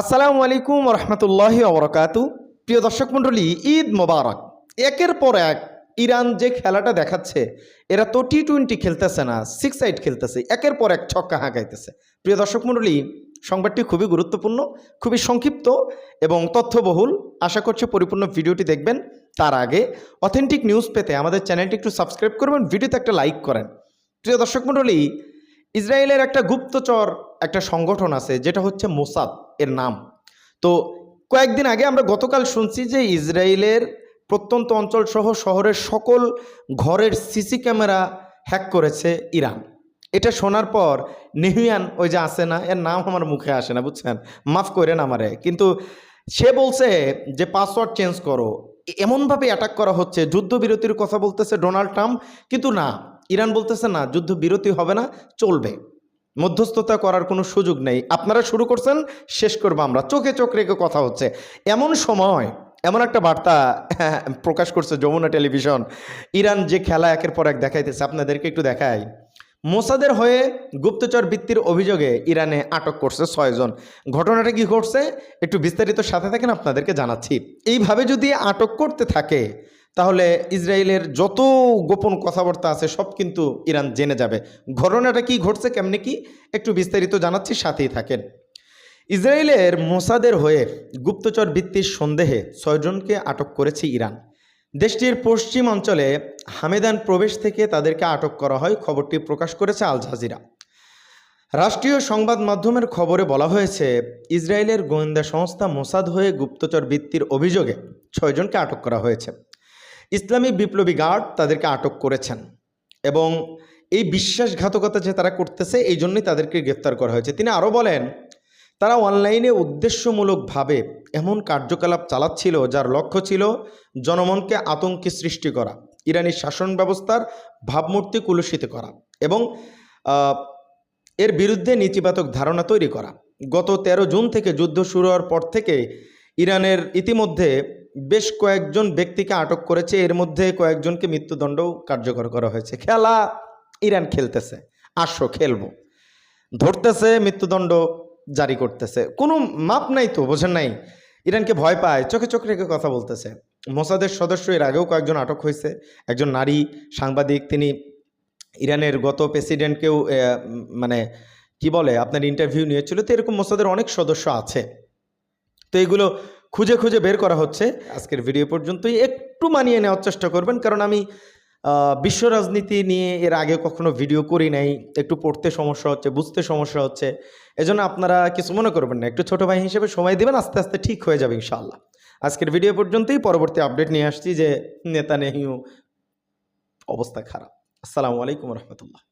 আসসালামু আলাইকুম রহমতুল্লাহি অবরকাতু প্রিয় দর্শক মণ্ডলী, ঈদ মোবারক। একের পর এক ইরান যে খেলাটা দেখাচ্ছে, এরা তো টি টোয়েন্টি খেলতেছে না সিক্স সাইড খেলতেছে, একের পর এক ছক্কা হাঁকাইতেছে। প্রিয় দর্শক মণ্ডলী, সংবাদটি খুবই গুরুত্বপূর্ণ, খুবই সংক্ষিপ্ত এবং তথ্যবহুল। আশা করছি পরিপূর্ণ ভিডিওটি দেখবেন তার আগে অথেন্টিক নিউজ পেতে আমাদের চ্যানেলটি একটু সাবস্ক্রাইব করবেন, ভিডিওতে একটা লাইক করেন। প্রিয় দর্শক মণ্ডলী, ইসরায়েলের একটা গুপ্তচর একটা সংগঠন আছে, যেটা হচ্ছে মোসাদ। এর নাম। তো কয়েকদিন আগে আমরা গতকাল শুনছি যে ইসরায়েলের প্রত্যন্ত অঞ্চল সহ শহরের সকল ঘরের সিসি ক্যামেরা হ্যাক করেছে ইরান। এটা শোনার পর নেহিয়ান, ওই যে আসে না, এর নাম আমার মুখে আসে না, বুঝছেন? মাফ করেন আমারে। কিন্তু সে বলছে যে পাসওয়ার্ড চেঞ্জ করো। এমনভাবে অ্যাটাক করা হচ্ছে, যুদ্ধবিরতির কথা বলতেছে ডোনাল্ড ট্রাম্প। কিন্তু না, ইরান বলতেছে না, যুদ্ধবিরতি হবে না, চলবে। মধ্যস্থতা করার কোনো সুযোগ নেই। আপনারা শুরু করছেন, শেষ করব আমরা। চোখে চোখ রেখে কথা হচ্ছে। এমন সময়, এমন একটা বার্তা প্রকাশ করছে যমুনা টেলিভিশন। ইরান যে খেলা একের পর এক দেখাইতেছে, আপনাদেরকে একটু দেখাই। মোসাদের হয়ে গুপ্তচর বৃত্তির অভিযোগে ইরানে আটক করছে ছয়জন ঘটনাটা কি ঘটছে? একটু বিস্তারিত সাথে থাকেন, আপনাদেরকে জানাচ্ছি। এইভাবে যদি আটক করতে থাকে তাহলে ইসরায়েলের যত গোপন কথাবার্তা আছে সব কিন্তু ইরান জেনে যাবে। ঘটনাটা কি ঘটছে কেমনি কি? একটু বিস্তারিত জানাচ্ছি, সাথেই থাকেন। ইসরায়েলের মোসাদের হয়ে গুপ্তচর বৃত্তির সন্দেহে ছয়জনকে আটক করেছে ইরান। দেশটির পশ্চিম অঞ্চলে হামেদান প্রবেশ থেকে তাদেরকে আটক করা হয়, খবরটি প্রকাশ করেছে আল জাজিরা। রাষ্ট্রীয় সংবাদ মাধ্যমের খবরে বলা হয়েছে, ইসরায়েলের গোয়েন্দা সংস্থা মোসাদ হয়ে গুপ্তচর বৃত্তির অভিযোগে ছয়জনকে আটক করা হয়েছে। ইসলামী বিপ্লবী গার্ড তাদেরকে আটক করেছেন এবং এই বিশ্বাসঘাতকতা যে তারা করতেছে, এই জন্যই তাদেরকে গ্রেফতার করা হয়েছে। তিনি আরও বলেন, তারা অনলাইনে উদ্দেশ্যমূলকভাবে এমন কার্যকলাপ চালাচ্ছিল যার লক্ষ্য ছিল জনমনকে আতঙ্কে সৃষ্টি করা, ইরানি শাসন ব্যবস্থার ভাবমূর্তি কুলুষিত করা এবং এর বিরুদ্ধে নেতিবাচক ধারণা তৈরি করা। গত ১৩ জুন থেকে যুদ্ধ শুরু হওয়ার পর থেকে ইরানের ইতিমধ্যে বেশ কয়েকজন ব্যক্তিকে আটক করেছে। এর মধ্যে কয়েকজনকে মৃত্যুদণ্ডও কার্যকর করা হয়েছে। খেলা ইরান খেলতেছে। আসো, খেলব। ধরতেছে, মৃত্যুদণ্ড জারি করতেছে। কোনো মাপ নাই তো, বোঝেন নাই? ইরানকে ভয় পায়, চোখে চোখ রেখে কথা বলতেছে। মোসাদের সদস্য এর আগেও কয়েকজন আটক হয়েছে। একজন নারী সাংবাদিক, তিনি ইরানের গত প্রেসিডেন্টকেও মানে কি বলে, আপনার ইন্টারভিউ নিয়েছিল। তো এরকম মোসাদের অনেক সদস্য আছে। তো এগুলো খুঁজে খুঁজে বের করা হচ্ছে। আজকের ভিডিও পর্যন্তই। একটু মানিয়ে নেওয়ার চেষ্টা করবেন, কারণ আমি বিশ্ব রাজনীতি নিয়ে এর আগে কখনো ভিডিও করি নাই। একটু পড়তে সমস্যা হচ্ছে, বুঝতে সমস্যা হচ্ছে। এজন্য আপনারা কিছু মনে করবেন না। একটু ছোট ভাই হিসেবে সময় দিবেন, আস্তে আস্তে ঠিক হয়ে যাবে ইনশাআল্লাহ। আজকের ভিডিও পর্যন্তই। পরবর্তী আপডেট নিয়ে আসছি যে নেতা নেহিও অবস্থা খারাপ। আসসালামু আলাইকুম রহমতুল্লাহ।